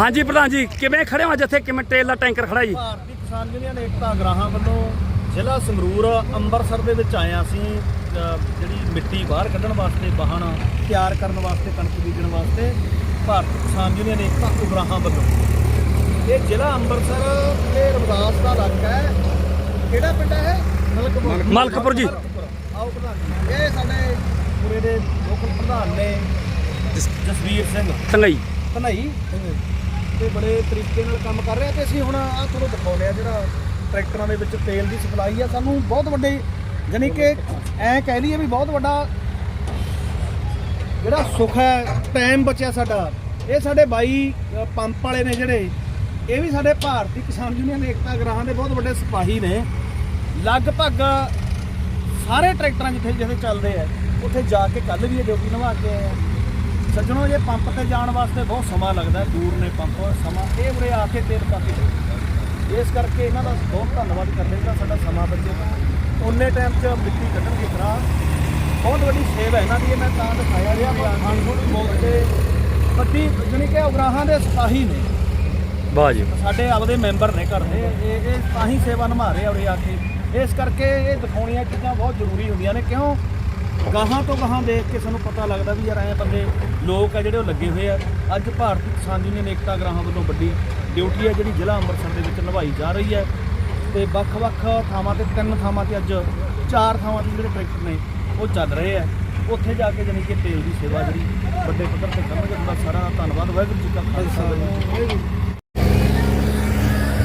ਹਾਂਜੀ ਪ੍ਰਧਾਨ ਜੀ ਕਿਵੇਂ ਖੜੇ ਹੋ ਅੱਜ ਇੱਥੇ? ਕਿਵੇਂ ਤੇਲ ਦਾ ਟੈਂਕਰ ਖੜਾ ਜੀ? ਭਾਰਤੀ ਕਿਸਾਨ ਯੂਨੀਅਨ ਏਕਤਾ ਗ੍ਰਾਹਾਂ ਵੱਲੋਂ ਜ਼ਿਲ੍ਹਾ ਸੰਗਰੂਰ ਅੰਮ੍ਰਿਤਸਰ ਦੇ ਵਿੱਚ ਆਏ ਅਸੀਂ ਜਿਹੜੀ ਮਿੱਟੀ ਬਾਹਰ ਕੱਢਣ ਵਾਸਤੇ ਵਾਹਣ ਤਿਆਰ ਕਰਨ ਵਾਸਤੇ ਕਣਕ ਬੀਜਣ ਵਾਸਤੇ ਭਾਰਤੀ ਕਿਸਾਨ ਯੂਨੀਅਨ ਏਕਤਾ ਉਗਰਾਹਾਂ ਵੱਲੋਂ। ਇਹ ਜ਼ਿਲ੍ਹਾ ਅੰਮ੍ਰਿਤਸਰ ਤੇ ਰਮਦਾਸ ਦਾ ਇਲਾਕਾ ਹੈ। ਕਿਹੜਾ ਪਿੰਡ ਹੈ? ਮਲਕਪੁਰ। ਮਲਕਪੁਰ ਜੀ। ਆਓ ਪ੍ਰਧਾਨ ਜੀ। ਇਹ ਸਾਡੇ ਪੂਰੇ ਦੇ ਲੋਕਲ ਪ੍ਰਧਾਨ ਨੇ ਜਸਵੀਰ ਸਿੰਘ। ਤੰਗਈ ਧਨਾਈ ਤੇ ਬੜੇ ਤਰੀਕੇ ਨਾਲ ਕੰਮ ਕਰ ਰਿਹਾ ਤੇ ਅਸੀਂ ਹੁਣ ਆ ਤੁਹਾਨੂੰ ਦਿਖਾਉਂਦੇ ਆ ਜਿਹੜਾ ਟਰੈਕਟਰਾਂ ਦੇ ਵਿੱਚ ਤੇਲ ਦੀ ਸਪਲਾਈ ਆ। ਸਾਨੂੰ ਬਹੁਤ ਵੱਡੇ ਯਾਨੀ ਕਿ ਐ ਕਹਿ ਲਈਏ ਵੀ ਬਹੁਤ ਵੱਡਾ ਜਿਹੜਾ ਸੁੱਖ ਹੈ ਟਾਈਮ ਬਚਿਆ ਸਾਡਾ। ਇਹ ਸਾਡੇ ਬਾਈ ਪੰਪ ਵਾਲੇ ਨੇ ਜਿਹੜੇ, ਇਹ ਵੀ ਸਾਡੇ ਭਾਰਤੀ ਕਿਸਾਨ ਯੂਨੀਅਨ ਏਕਤਾ ਗ੍ਰਾਹਾਂ ਦੇ ਬਹੁਤ ਵੱਡੇ ਸਿਪਾਹੀ ਨੇ। ਲਗਭਗ ਸਾਰੇ ਟਰੈਕਟਰਾਂ ਜਿੱਥੇ ਜਿੱਥੇ ਚੱਲਦੇ ਆ, ਉੱਥੇ ਜਾ ਕੇ ਕੱਲ ਵੀ ਇਹ ਡਿਊਟੀ ਨਿਭਾ ਕੇ ਆਏ ਆ। ਸੱਜਣੋ ਇਹ ਪੰਪ ਤੇ ਜਾਣ ਵਾਸਤੇ ਬਹੁਤ ਸਮਾਂ ਲੱਗਦਾ ਦੂਰ ਨੇ ਪੰਪ ਸਮਾਂ ਇਹ ਉਰੇ ਆ ਕੇ ਤੇਲ ਪਾ ਕੇ। ਇਸ ਕਰਕੇ ਇਹਨਾਂ ਦਾ ਬਹੁਤ ਧੰਨਵਾਦ ਕਰਦੇ ਜਿਹੜਾ ਸਾਡਾ ਸਮਾਂ ਬਚੇ। ਉਹਨੇ ਟਾਈਮ 'ਚ ਮਿੱਟੀ ਕੱਢਣਗੇ ਖਰਾ ਬਹੁਤ ਵੱਡੀ ਸੇਵਾ ਹੈ ਇਹਨਾਂ ਦੀ ਇਹ ਮੈਂ ਤਾਂ ਦਿਖਾਇਆ ਰਿਹਾ ਖਾਨਪੁਰ ਮੋੜ ਤੇ ਵੱਡੀ ਜਾਣੀ ਕਿ ਉਗਰਾਹਾਂ ਦੇ ਸਿਪਾਹੀ ਨੇ। ਵਾਹ ਜੀ। ਸਾਡੇ ਆਪਦੇ ਮੈਂਬਰ ਨੇ ਘਰ ਦੇ ਇਹ ਇਹ ਤਾਂ ਹੀ ਸੇਵਾ ਨਿਭਾ ਰਹੇ ਆ ਉਰੇ ਆ ਕੇ। ਇਸ ਕਰਕੇ ਇਹ ਦਿਖਾਉਣੀਆਂ ਚੀਜ਼ਾਂ ਬਹੁਤ ਜ਼ਰੂਰੀ ਹੁੰਦੀਆਂ ਨੇ ਕਿਉਂ? ਗਾਹਾਂ ਤੋਂ ਗਾਹਾਂ ਦੇਖ ਕੇ ਸਾਨੂੰ ਪਤਾ ਲੱਗਦਾ ਵੀ ਯਾਰ ਐ ਬੰਦੇ ਲੋਕ ਆ ਜਿਹੜੇ ਉਹ ਲੱਗੇ ਹੋਏ ਆ। ਅੱਜ ਭਾਰਤੀ ਕਿਸਾਨ ਯੂਨੀਅਨ ਏਕਤਾ ਗ੍ਰਾਹਾਂ ਵੱਲੋਂ ਵੱਡੀ ਡਿਊਟੀ ਹੈ ਜਿਹੜੀ ਜ਼ਿਲ੍ਹਾ ਅੰਮ੍ਰਿਤਸਰ ਦੇ ਵਿੱਚ ਨਿਭਾਈ ਜਾ ਰਹੀ ਹੈ। ਤੇ ਵੱਖ-ਵੱਖ ਥਾਵਾਂ ਤੇ ਤਿੰਨ ਥਾਵਾਂ ਤੇ ਅੱਜ ਚਾਰ ਥਾਵਾਂ ਤੇ ਜਿਹੜੇ ਟਰੈਕਟਰ ਨੇ ਉਹ ਚੱਲ ਰਹੇ ਆ। ਉੱਥੇ ਜਾ ਕੇ ਜਾਣੀ ਕਿ ਤੇਲ ਦੀ ਸੇਵਾ ਜਿਹੜੀ ਵੱਡੇ ਪੱਧਰ ਤੇ ਕਰਨਗੇ। ਉਹਦਾ ਸਾਰਾ ਧੰਨਵਾਦ। ਵਾਹਿਗੁਰੂ ਜੀ ਕਾ ਖਾਲਸਾ।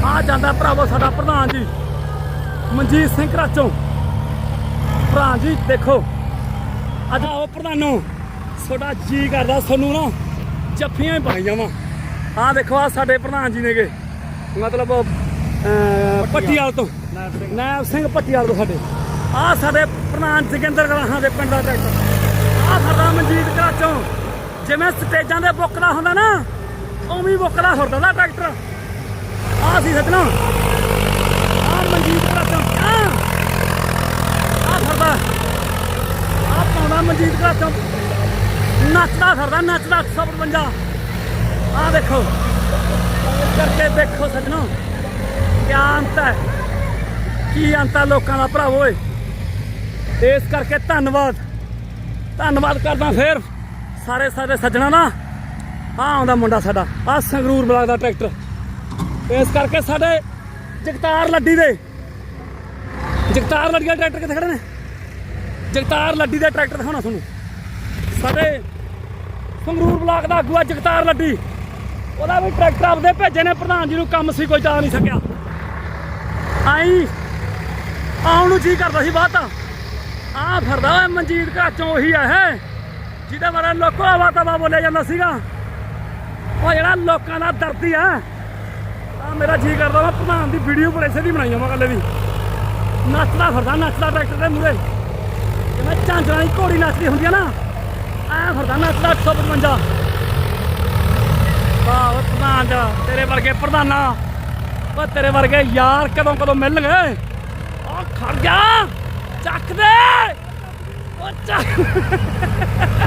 ਆ ਜਾਂਦਾ ਭਰਾਵੋ ਸਾਡਾ ਪ੍ਰਧਾਨ ਜੀ। ਮਨਜੀਤ ਸਿੰਘ ਕਰਾਚੋਂ ਭਰਾ ਜੀ, ਦੇਖੋ। ਅੱਜ ਆਓ ਪ੍ਰਧਾਨੋ। ਤੁਹਾਡਾ ਜੀ ਕਰਦਾ ਸਾਨੂੰ ਨਾ, ਜੱਫੀਆਂ ਪਾਈ ਜਾਵਾਂ। ਆ ਦੇਖੋ ਆ ਸਾਡੇ ਪ੍ਰਧਾਨ ਜੀ ਨੇਗੇ। ਮਤਲਬ ਪੱਟੀਆਲ ਤੋਂ। ਨਾਇਬ ਸਿੰਘ ਪੱਟੀਆਲ ਤੋਂ ਸਾਡੇ। ਆ ਸਾਡੇ ਪ੍ਰਧਾਨ ਜਗਿੰਦਰ ਗਲਾਹਾਂ ਦੇ ਪਿੰਡ ਦਾ ਟਰੈਕਟਰ ਆ ਸਾਡਾ ਮਨਜੀਤ ਕਰਾਚੋਂ। ਜਿਵੇਂ ਸਟੇਜਾਂ ਦੇ ਬੁੱਕਦਾ ਹੁੰਦਾ ਨਾ, ਉਵੇਂ ਬੁੱਕਦਾ ਹੁੰਦਾ ਦਾ ਟਰੈਕਟਰ। ਆ ਸੀ ਸੱਜਣਾ। ਆ ਮਨਜੀਤ ਕਰਾਚੋਂ। ਆ ਆ ਫਿਰਦਾ। ਆ ਪਾਉਂਦਾ ਮਨਜੀਤ ਕਰਾਚੋਂ ਨੱਚਦਾ ਫਿਰਦਾ, ਨੱਚਦਾ 155 ਆ ਦੇਖੋ। ਕਰਕੇ ਦੇਖੋ ਸੱਜਣੋ, ਕਿਆ ਅੰਤ ਹੈ। ਕੀ ਅੰਤ ਹੈ ਲੋਕਾਂ ਦਾ ਭਰਾਵੋ ਓਏ। ਇਸ ਕਰਕੇ ਧੰਨਵਾਦ। ਧੰਨਵਾਦ ਕਰਦਾ ਫੇਰ ਸਾਰੇ ਸਾਰੇ ਸੱਜਣਾ ਨਾ। ਆ ਆਉਂਦਾ ਮੁੰਡਾ ਸਾਡਾ। ਆ ਸੰਗਰੂਰ ਬਲਾਕ ਦਾ ਟਰੈਕਟਰ। ਇਸ ਕਰਕੇ ਸਾਡੇ ਜਗਤਾਰ ਲੱਡੀ ਦੇ। ਜਗਤਾਰ ਲੱਡੀ ਦੇ ਟਰੈਕਟਰ ਕਿੱਥੇ ਖੜੇ ਨੇ? ਜਗਤਾਰ ਲੱਡੀ ਦੇ ਟਰੈਕਟਰ ਦਿਖਾਉਣਾ ਤੁਹਾਨੂੰ। ਸਾਡੇ ਸੰਗਰੂਰ ਬਲਾਕ ਦਾ ਆਗੂ ਆ ਜਗਤਾਰ ਲੱਡੀ। ਉਹਦਾ ਵੀ ਟਰੈਕਟਰ ਆਪਦੇ ਭੇਜੇ ਨੇ, ਪ੍ਰਧਾਨ ਜੀ ਨੂੰ ਕੰਮ ਸੀ, ਕੋਈ ਜਾ ਨਹੀਂ ਸਕਿਆ। ਆਈ, ਆਉਣ ਨੂੰ ਜੀ ਕਰਦਾ ਸੀ ਬਾਤ ਆ ਫਿਰਦਾ ਓਏ ਮਨਜੀਤ ਘਾਚੋਂ ਉਹੀ ਆ ਹੈ ਜਿਹਦੇ ਬਾਰੇ ਲੋਕੋ ਆਵਾ ਤਵਾ ਬੋਲਿਆ ਜਾਂਦਾ ਸੀਗਾ। ਉਹ ਜਿਹੜਾ ਲੋਕਾਂ ਦਾ ਦਰਦੀ ਆ ਆ ਮੇਰਾ ਜੀ ਕਰਦਾ ਮੈਂ ਪ੍ਰਧਾਨ ਦੀ ਵੀਡੀਓ ਬੜੇ ਸੇ ਦੀ ਬਣਾਈ ਜਾਵਾਂ ਕੱਲੇ ਦੀ। ਨੱਚਦਾ ਫਿਰਦਾ, ਨੱਚਦਾ ਟਰੈਕਟਰ ਦੇ ਮੂਰੇ ਜਿਵੇਂ ਝਾਂਜਰਾਂ ਦੀ ਘੋੜੀ ਨੱਚਦੀ ਹੁੰਦੀ ਆ ਨਾ, ਐ ਫਿਰਦਾ ਨੱਚਦਾ 155 ਵਾਹ ਓਏ ਪ੍ਰਧਾਨ ਜਾ, ਤੇਰੇ ਵਰਗੇ ਪ੍ਰਧਾਨਾ। ਵਾ ਤੇਰੇ ਵਰਗੇ ਯਾਰ ਕਦੋਂ ਕਦੋਂ ਮਿਲਣਗੇ? ਆ ਖੜ ਜਾ। ਚੱਕ ਦੇ। ਓ ਚੱਕ।